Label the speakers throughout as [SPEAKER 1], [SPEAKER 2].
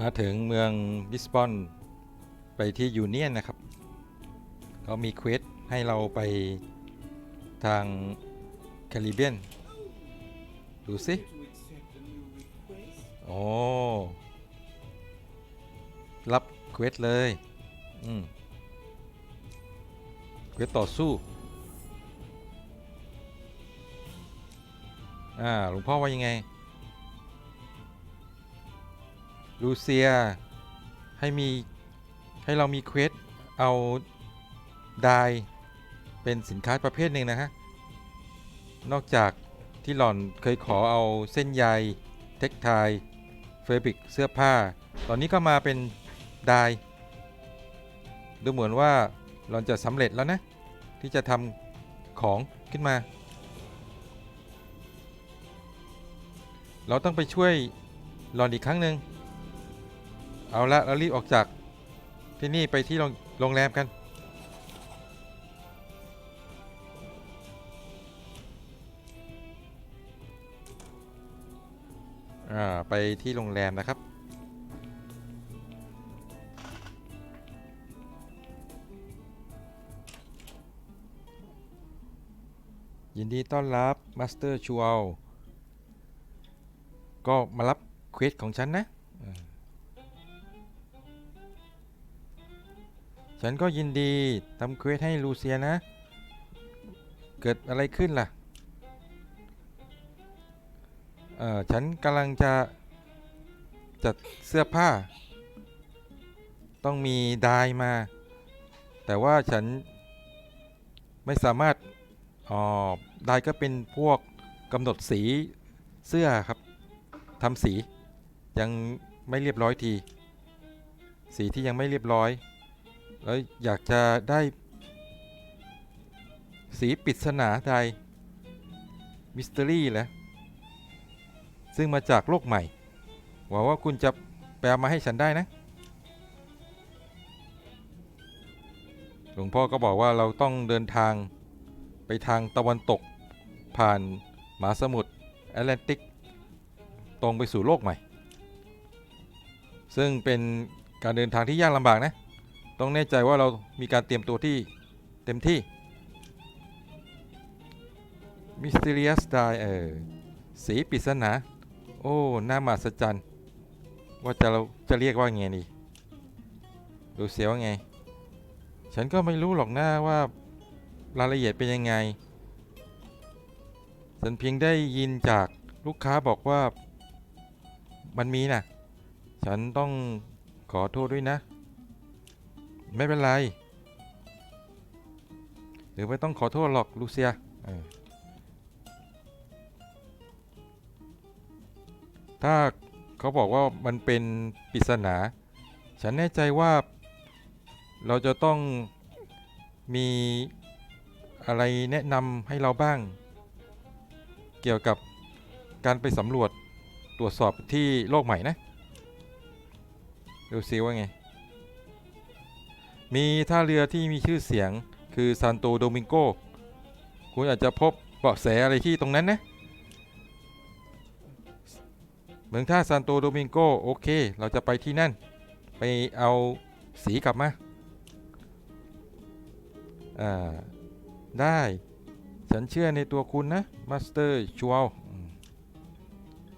[SPEAKER 1] มาถึงเมืองลิสบอนไปที่ยูเนียนนะครับเขามีเควสให้เราไปทางแคริบเบียน ดูสิ โอ้ รับเควสเลย อืม เควสต่อสู้ อ่า หลวงพ่อว่ายังไง ลูเซีย ให้มี ให้เรามีเควสเอาไดายเป็นสินค้าประเภทหนึ่งนะฮะ นอกจากที่หล่อนเคยขอเอาเส้นใย เทคไทเฟบริกเสื้อผ้า ตอนนี้ก็มาเป็นไดายดูเหมือนว่าหล่อนจะสำเร็จแล้วนะ ที่จะทำของขึ้นมา เราต้องไปช่วยหลอนอีกครั้งหนึ่ง เอาละเรารีบออกจากที่นี่ไปที่โรงโรงแรมกัน อ่า ไปที่โรงแรมนะครับ ยินดีต้อนรับมาสเตอร์ชูเอาก็มารับเควสของฉันนะ ฉันก็ยินดีทำเควสให้ลูเซียนะ เกิดอะไรขึ้นล่ะ เอ่อ ฉันกำลังจะจัดเสื้อผ้า ต้องมีดายมา แต่ว่าฉันไม่สามารถอ๋อดายก็เป็นพวกกำหนดสีเสื้อครับทำสียังไม่เรียบร้อยที สีที่ยังไม่เรียบร้อย แล้วอยากจะได้สีปริศนาใดมิส t ต r รี่แหละซึ่งมาจากโลกใหม่ หวังว่าคุณจะแปลมาให้ฉันได้นะ หลวงพ่อก็บอกว่าเราต้องเดินทางไปทางตะวันตกผ่านมหาสมุทรแอตแลนติก ตรงไปสู่โลกใหม่ ซึ่งเป็นการเดินทางที่ยากลำบากนะ ต้องแน่ใจว่าเรามีการเตรียมตัวที่เต็มที่ Mysterious Die เออสีปริศนา โอ้หน่ามหัศจรรย์ว่าจะเราจะเรียกว่าไงนี่ดูเสียว่าไง ฉันก็ไม่รู้หรอกหนะว่ารายละเอียดเป็นยังไง ฉันเพียงได้ยินจากลูกค้าบอกว่ามันมีนะ ฉันต้องขอโทษด้วยนะ ไม่เป็นไร หรือไม่ต้องขอโทษหรอกลูเซียถ้าเขาบอกว่ามันเป็นปริศนา ฉันแน่ใจว่าเราจะต้องมีอะไรแนะนำให้เราบ้าง เกี่ยวกับการไปสำรวจตรวจสอบที่โลกใหม่นะ ดูซิว่าไง มีท่าเรือที่มีชื่อเสียงคือซานโตโดมิงโก คุณอาจจะพบเบาะแสอะไรที่ตรงนั้นนะ เมืองท่าซานโตโดมิงโก โอเค เราจะไปที่นั่น ไปเอาสีกลับมา อ่า ได้ ฉันเชื่อในตัวคุณนะ มาสเตอร์ชัว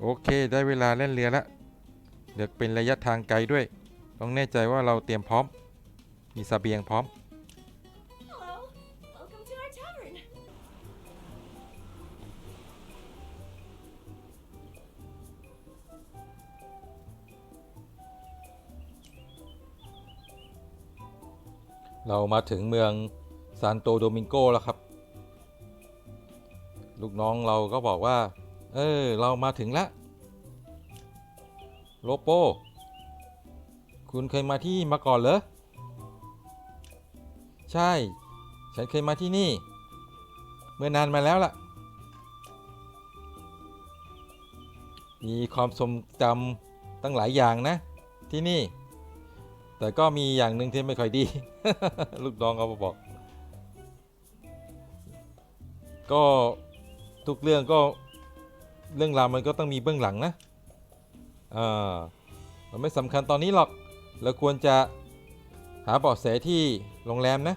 [SPEAKER 1] โอเค ได้เวลาเล่นเรือละเดี๋ยวเป็นระยะทางไกลด้วย ต้องแน่ใจว่าเราเตรียมพร้อม มีสเสบียงพร้อม
[SPEAKER 2] Hello, welcome to our tavern.
[SPEAKER 1] เรามาถึงเมืองซานโตโดมิงโกแล้วครับ ลูกน้องเราก็บอกว่า เออ เรามาถึงแล้วโลโป คุณเคยมาที่มาก่อนเหรอ ใช่ ฉันเคยมาที่นี่ เมื่อนานมาแล้วล่ะ มีความทรงจำตั้งหลายอย่างนะ ที่นี่ แต่ก็มีอย่างหนึ่งที่ไม่ค่อยดี ลูกน้องเขาบอก ก็ทุกเรื่องก็เรื่องราวมันก็ต้องมีเบื้องหลังนะ อ่าโอมันไม่สำคัญตอนนี้หรอก เราควรจะ หาเบาะแสที่โรงแรมนะ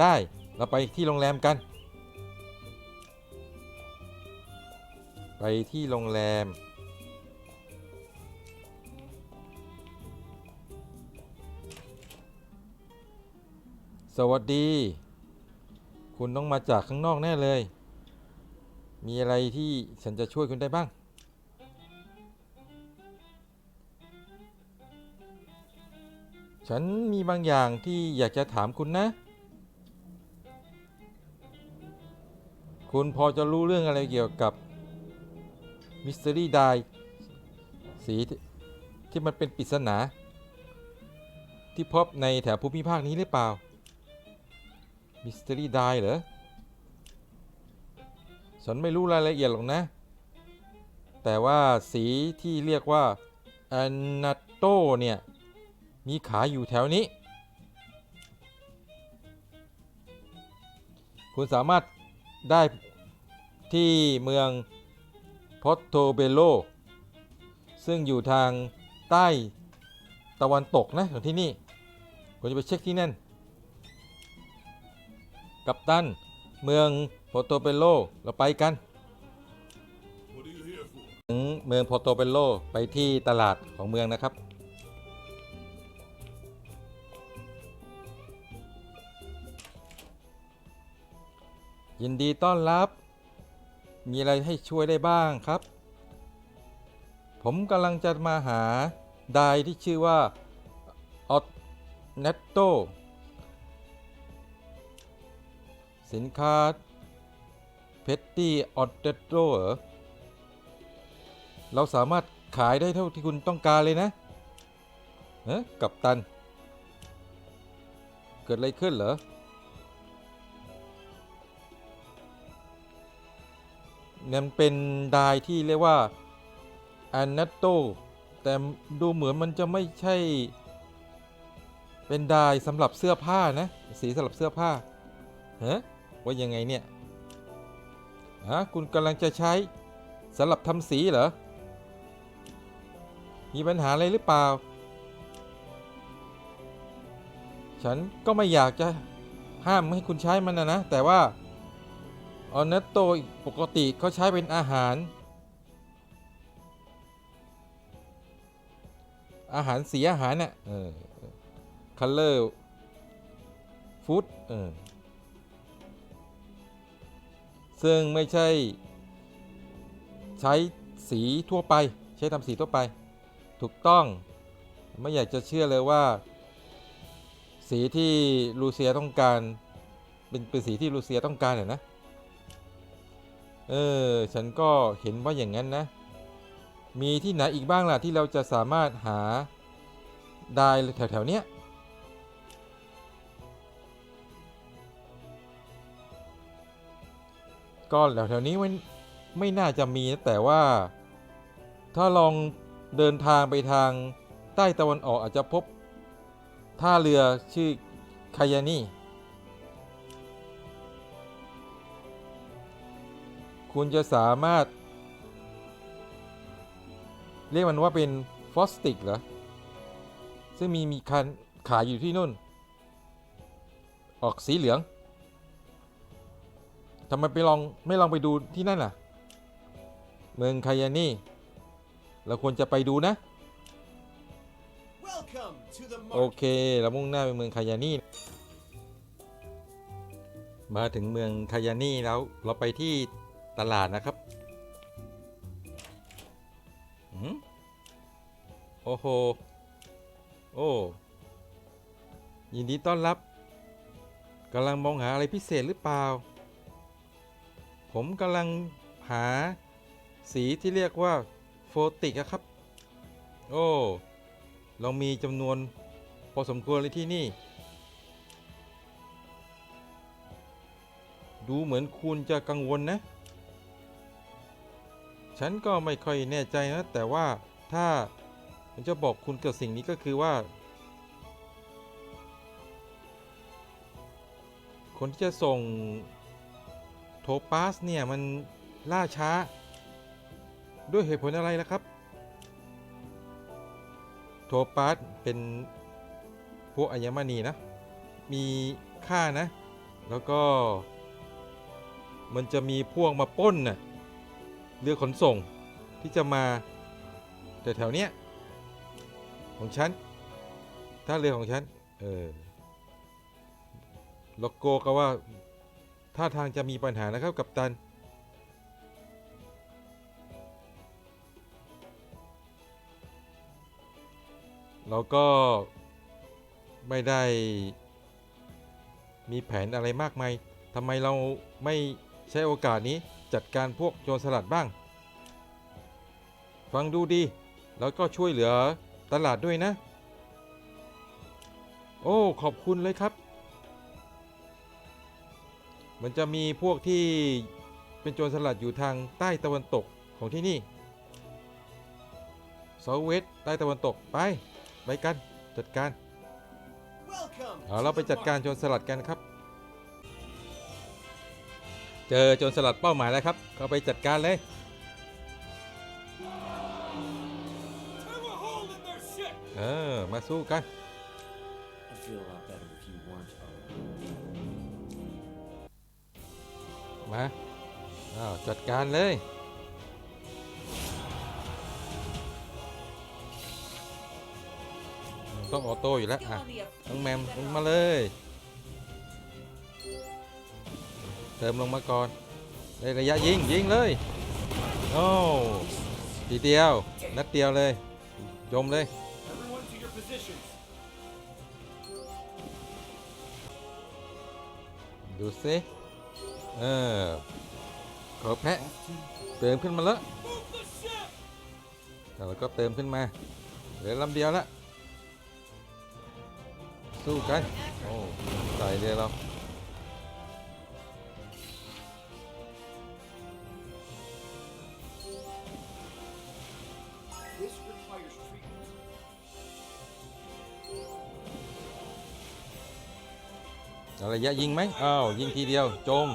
[SPEAKER 1] ได้เราไปที่โรงแรมกัน ไปที่โรงแรม สวัสดี คุณต้องมาจากข้างนอกแน่เลย มีอะไรที่ฉันจะช่วยคุณได้บ้าง ฉันมีบางอย่างที่อยากจะถามคุณนะ คุณพอจะรู้เรื่องอะไรเกี่ยวกับมิส t ต r y ไดสีที่มันเป็นปริศนา ที่พบในแถวภูมิภาคนี้หรือเปล่า มิส t ต r y ไดเหรอ ฉันไม่รู้รายละเอียดหรอกนะ แต่ว่าสีที่เรียกว่าอนาโตเนี่ย มีขายอยู่แถวนี้ คุณสามารถได้ที่เมืองพอตโตเบโล ซึ่งอยู่ทางใต้ตะวันตกนะของที่นี่ผมจะไปเช็คที่นั่น กับตัน เมืองโปโตเปโล เราไปกัน ถึงเมืองโปโตเปโล ไปที่ตลาดของเมืองนะครับ ยินดีต้อนรับ มีอะไรให้ช่วยได้บ้างครับ ผมกำลังจะมาหาไดที่ชื่อว่าออตเนตโตสินค้าเพตตี้ออตเนตโตเหรอ เราสามารถขายได้เท่าที่คุณต้องการเลยนะเอ๊ะกับตัน เกิดอะไรขึ้นเหรอ นั่นเป็นดายที่เรียกว่าอันนัตโตแต่ดูเหมือนมันจะไม่ใช่ เป็นดายสำหรับเสื้อผ้านะสีสำหรับเสื้อผ้าฮะว่ายังไงเนี่ยฮะคุณกำลังจะใช้สำหรับทำสีเหรอ มีปัญหาอะไรหรือเปล่า ฉันก็ไม่อยากจะห้ามให้คุณใช้มันนะนะ แต่ว่า ออนัตโตปกติเขาใช้เป็นอาหาร อาหารสีอาหารน่ะเออคัลเลอร์ฟู้ดเออซึ่งไม่ใช่ ใช้สีทั่วไป ใช้ทำสีทั่วไป ถูกต้อง ไม่อยากจะเชื่อเลยว่า สีที่ลูเซียต้องการ เป็นเป็นสีที่ลูเซียต้องการเหรอนะ เออ ฉันก็เห็นว่าอย่างนั้นนะ มีที่ไหนอีกบ้างล่ะที่เราจะสามารถหาได้แถวๆเนี้ยก็แถวๆนี้ไม่ไม่น่าจะมีนะแต่ว่า ถ้าลองเดินทางไปทางใต้ตะวันออกอาจจะพบท่าเรือชื่อคายานี่ คุณจะสามารถ เรียกมันว่าเป็นฟอสติกเหรอ ซึ่งมีมีคันขายอยู่ที่นู่น ออกสีเหลืองทำไมไปลองไม่ลองไปดูที่นั่นล่ะ เมืองคายานี่ เราควรจะไปดูนะ
[SPEAKER 3] Welcome to the
[SPEAKER 1] โอ
[SPEAKER 3] market.
[SPEAKER 1] เค เรามุ่งหน้าไปเมืองคายานี่ มาถึงเมืองคายานี่แล้วเราไปที่ ตลาดนะครับโอ้โห โอ้ ยินดีต้อนรับกำลังมองหาอะไรพิเศษหรือเปล่า ผมกำลังหาสีที่เรียกว่าโฟติกอะครับ โอ้ เรามีจำนวนพอสมควรเลยที่นี่ ดูเหมือนคุณจะกังวลนะ ฉันก็ไม่ค่อยแน่ใจนะ แต่ว่าถ้าผมจะบอกคุณเกี่ยวกับสิ่งนี้ก็คือว่า คนที่จะส่งโทปาสเนี่ย มันล่าช้า ด้วยเหตุผลอะไรล่ะครับ โทปาสเป็นพวกอัญมณีนะ มีค่านะ แล้วก็ มันจะมีพวกมาป้นน่ะ เรือขนส่งที่จะมา แต่แถวเนี้ยของฉันถ้าเรือของฉันเออโลโก้ก็ว่าท่าทางจะมีปัญหานะครับกับตัน เราก็ไม่ได้มีแผนอะไรมากมายทำไมเราไม่ใช้โอกาสนี้ จัดการพวกโจรสลัดบ้าง ฟังดูดี แล้วก็ช่วยเหลือตลาดด้วยนะ โอ้ ขอบคุณเลยครับ มันจะมีพวกที่เป็นโจรสลัดอยู่ทางใต้ตะวันตกของที่นี่เซาเวสใต้ตะวันตกไป ไปกันจัดการ
[SPEAKER 3] Welcome
[SPEAKER 1] เอาเราไปจัดการโจรสลัดกันครับ เจอโจรสลัดเป้าหมายแล้วครับก็ไปจัดการเลย
[SPEAKER 3] Tear a hole in their ship!
[SPEAKER 1] เออมาสู้กัน
[SPEAKER 4] I'd feel a lot better if you weren't alone.
[SPEAKER 1] มาอ้าวจัดการเลย ต้องออโต้อยู่แล้ว
[SPEAKER 2] Still
[SPEAKER 1] อะ
[SPEAKER 2] on the up.
[SPEAKER 1] น้องแมมลงมาเลย เติมลงมาก่อนได้ระยะยิงยิงเลยโอ้ทีเดียวนัดเดียวเลยจมเลยดูสิเออขอแพะเติมขึ้นมาแล้วแล้วก็เติมขึ้นมาเหลือลำเดียวละสู้กันโอ้ใส่เลยเรา ระยะยิงไหมอ้าวยิงทีเดียวจม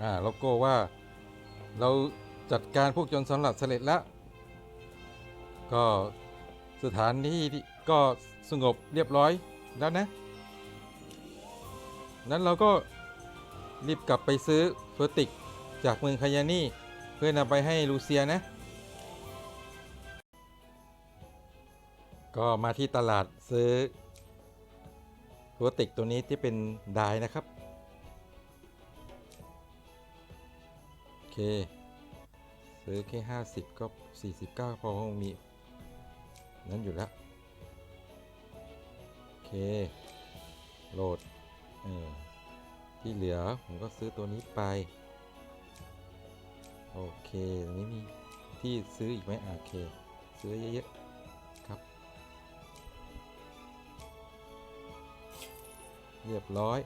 [SPEAKER 1] อ่าโลโก้ว่าเราจัดการพวกโจรสลัดเสร็จแล้ว ก็สถานที่ที่ก็สงบเรียบร้อยแล้วนะ นั้นเราก็ รีบกลับไปซื้อเฟอร์ติกจากเมืองคายานี่เพื่อนำไปให้ลูเซียนะ ก็มาที่ตลาดซื้อเฟอร์ติกตัวนี้ที่เป็นดายนะครับ โอเค ซื้อแค่ห้าสิบก็สี่สิบเก้าพอคงมี นั้นอยู่แล้ว โอเค โหลด เออ ที่เหลือผมก็ซื้อตัวนี้ไป โอเคตรงนี้มีที่ซื้ออีกไหมโอเค ซื้อเยอะๆครับ เรียบร้อย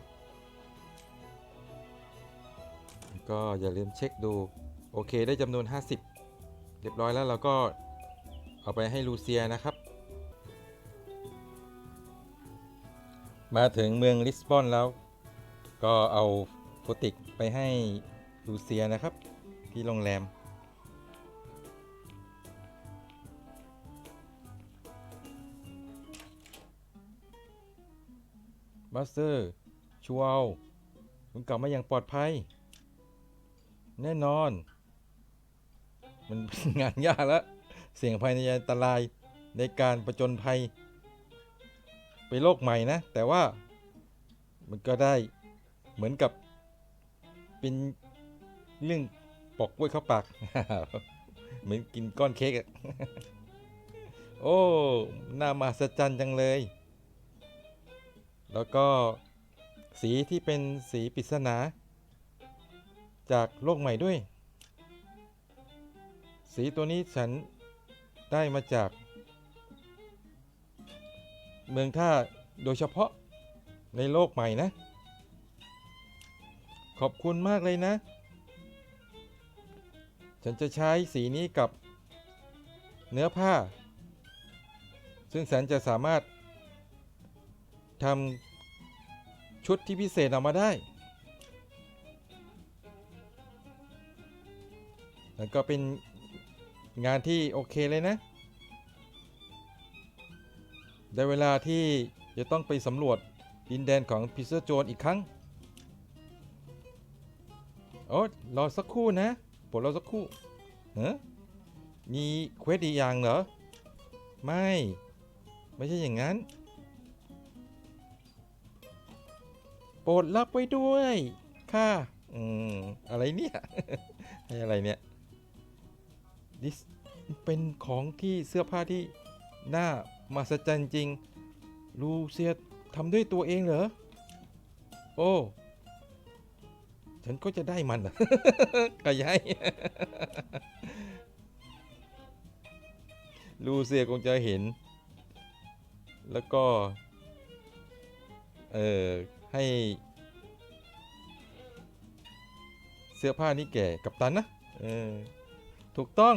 [SPEAKER 1] ก็อย่าลืมเช็คดู โอเคได้จำนวน 50 เรียบร้อยแล้วเราก็เอาไปให้ลูเซียนะครับ มาถึงเมืองลิสบอนแล้ว ก็เอาโฟติกไปให้ลูเซียนะครับ ที่โรงแรมมาสเตอร์ชัวลคุณกลับมาอย่างปลอดภัย แน่นอน มันเป็นงานยากแล้ว เสี่ยงภัยในอันตรายในการประจนภัย ไปโลกใหม่นะ แต่ว่ามันก็ได้ เหมือนกับเป็นเรื่องปอกกล้วยเข้าปาก เหมือนกินก้อนเค้กอะโอ้น่ามหัศจรรย์จังเลย แล้วก็สีที่เป็นสีปริศนา จากโลกใหม่ด้วย สีตัวนี้ฉันได้มาจาก เมืองท่าโดยเฉพาะในโลกใหม่นะ ขอบคุณมากเลยนะ ฉันจะใช้สีนี้กับเนื้อผ้า ซึ่งฉันจะสามารถทำชุดที่พิเศษออกมาได้ แล้วก็เป็นงานที่โอเคเลยนะ ได้เวลาที่จะต้องไปสำรวจดินแดนของพิซซ่าโจนอีกครั้ง โอ้รอสักครู่นะปลดรอสักครู่ฮะมีเควสอีกอย่างเหรอ ไม่ ไม่ใช่อย่างนั้นโปรดรับไว้ด้วยค่ะอืมอะไรเนี่ยอะไรเนี่ยดิสเป็นของที่เสื้อผ้าที่น่ามาสจันจริง ลูเซียทำด้วยตัวเองเหรอ โอ้ ฉันก็จะได้มันนะก็ย้ายลูเซียคงจะเห็น แล้วก็ เออให้ เสื้อผ้านี้แก่กับตันนะเออถูกต้อง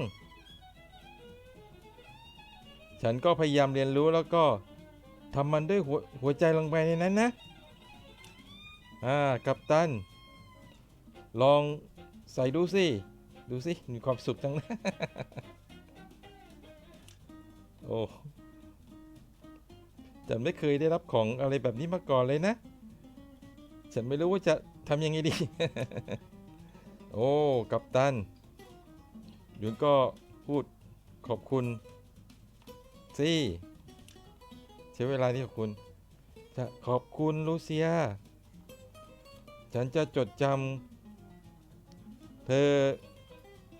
[SPEAKER 1] ฉันก็พยายามเรียนรู้แล้วก็ทำมันด้วยหัวหัวใจลงไปในนั้นนะ อ่า กับตัน ลองใส่ดูสิ ดูสิ มีความสุขจังนะโอ้ฉันไม่เคยได้รับของอะไรแบบนี้มาก่อนเลยนะ ฉันไม่รู้ว่าจะทำยังไงดี โอ้ กัปตันหยุนก็พูดขอบคุณสิใช้เวลาที่ขอบคุณ จะขอบคุณลูเซีย ฉันจะจดจำ เธอ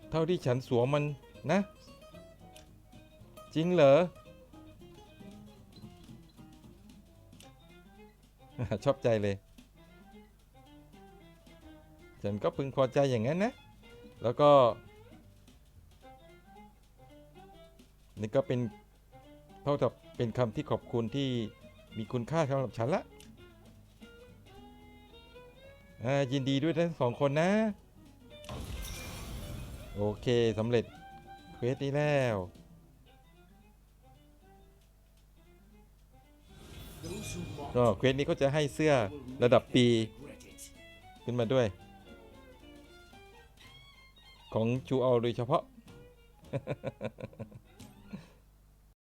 [SPEAKER 1] เท่าที่ฉันสวมมันนะ จริงเหรอ ชอบใจเลย ฉันก็พึงพอใจอย่างนั้นนะ แล้วก็ นี่ก็เป็นเท่ากับเป็นคำที่ขอบคุณที่มีคุณค่าสำหรับฉันละยินดีด้วยทั้งสองคนนะ โอเคสำเร็จเควสนี้แล้ว ก็เควสนี้ก็จะให้เสื้อระดับปี ขึ้นมาด้วย ของจูเอาโดยเฉพาะ